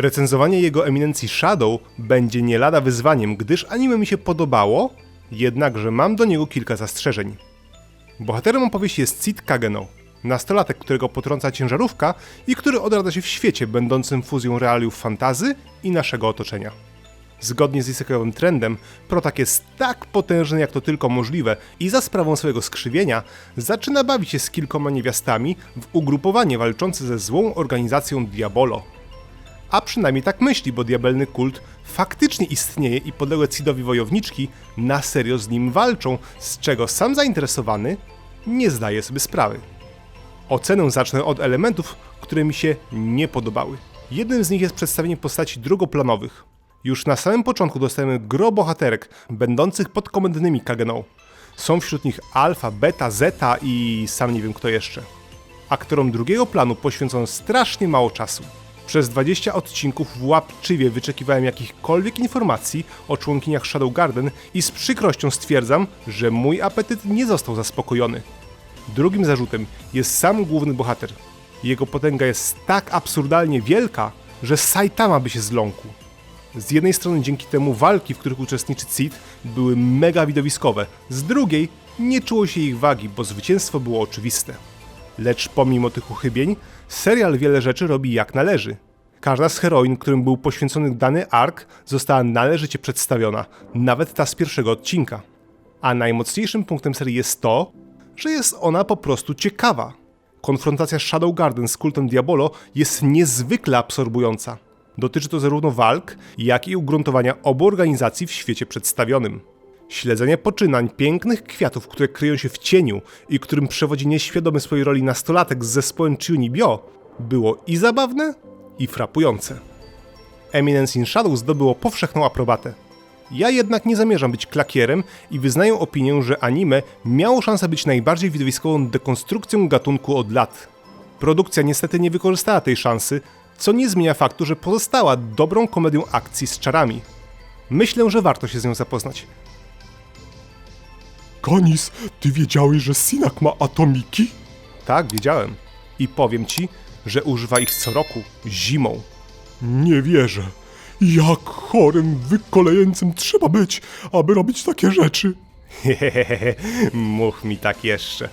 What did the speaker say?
Recenzowanie jego eminencji Shadow będzie nie lada wyzwaniem, gdyż anime mi się podobało, jednakże mam do niego kilka zastrzeżeń. Bohaterem opowieści jest Cid Kageno, nastolatek, którego potrąca ciężarówka i który odradza się w świecie będącym fuzją realiów fantazy i naszego otoczenia. Zgodnie z isekaiowym trendem, Protak jest tak potężny jak to tylko możliwe i za sprawą swojego skrzywienia zaczyna bawić się z kilkoma niewiastami w ugrupowanie walczące ze złą organizacją Diabolo. A przynajmniej tak myśli, bo diabelny kult faktycznie istnieje i podległe Cidowi wojowniczki na serio z nim walczą, z czego sam zainteresowany nie zdaje sobie sprawy. Ocenę zacznę od elementów, które mi się nie podobały. Jednym z nich jest przedstawienie postaci drugoplanowych. Już na samym początku dostajemy gro bohaterek, będących podkomendnymi Kageną. Są wśród nich alfa, beta, zeta i sam nie wiem kto jeszcze. Aktorom drugiego planu poświęcono strasznie mało czasu. Przez 20 odcinków łapczywie wyczekiwałem jakichkolwiek informacji o członkiniach Shadow Garden i z przykrością stwierdzam, że mój apetyt nie został zaspokojony. Drugim zarzutem jest sam główny bohater. Jego potęga jest tak absurdalnie wielka, że Saitama by się zląkł. Z jednej strony dzięki temu walki, w których uczestniczy Cid, były mega widowiskowe, z drugiej nie czuło się ich wagi, bo zwycięstwo było oczywiste. Lecz pomimo tych uchybień, serial wiele rzeczy robi jak należy. Każda z heroin, którym był poświęcony dany ark, została należycie przedstawiona, nawet ta z pierwszego odcinka. A najmocniejszym punktem serii jest to, że jest ona po prostu ciekawa. Konfrontacja Shadow Garden z kultem Diabolo jest niezwykle absorbująca. Dotyczy to zarówno walk, jak i ugruntowania obu organizacji w świecie przedstawionym. Śledzenie poczynań pięknych kwiatów, które kryją się w cieniu i którym przewodzi nieświadomy swojej roli nastolatek z zespołem Chunibyo, było i zabawne, i frapujące. Eminence in Shadow zdobyło powszechną aprobatę. Ja jednak nie zamierzam być klakierem i wyznaję opinię, że anime miało szansę być najbardziej widowiskową dekonstrukcją gatunku od lat. Produkcja niestety nie wykorzystała tej szansy, co nie zmienia faktu, że pozostała dobrą komedią akcji z czarami. Myślę, że warto się z nią zapoznać. Konis, ty wiedziałeś, że Sinak ma atomiki? Tak, wiedziałem. I powiem ci, że używa ich co roku, zimą. Nie wierzę. Jak chorym, wykolejeńcem trzeba być, aby robić takie rzeczy? Hehehe, mów mi tak jeszcze.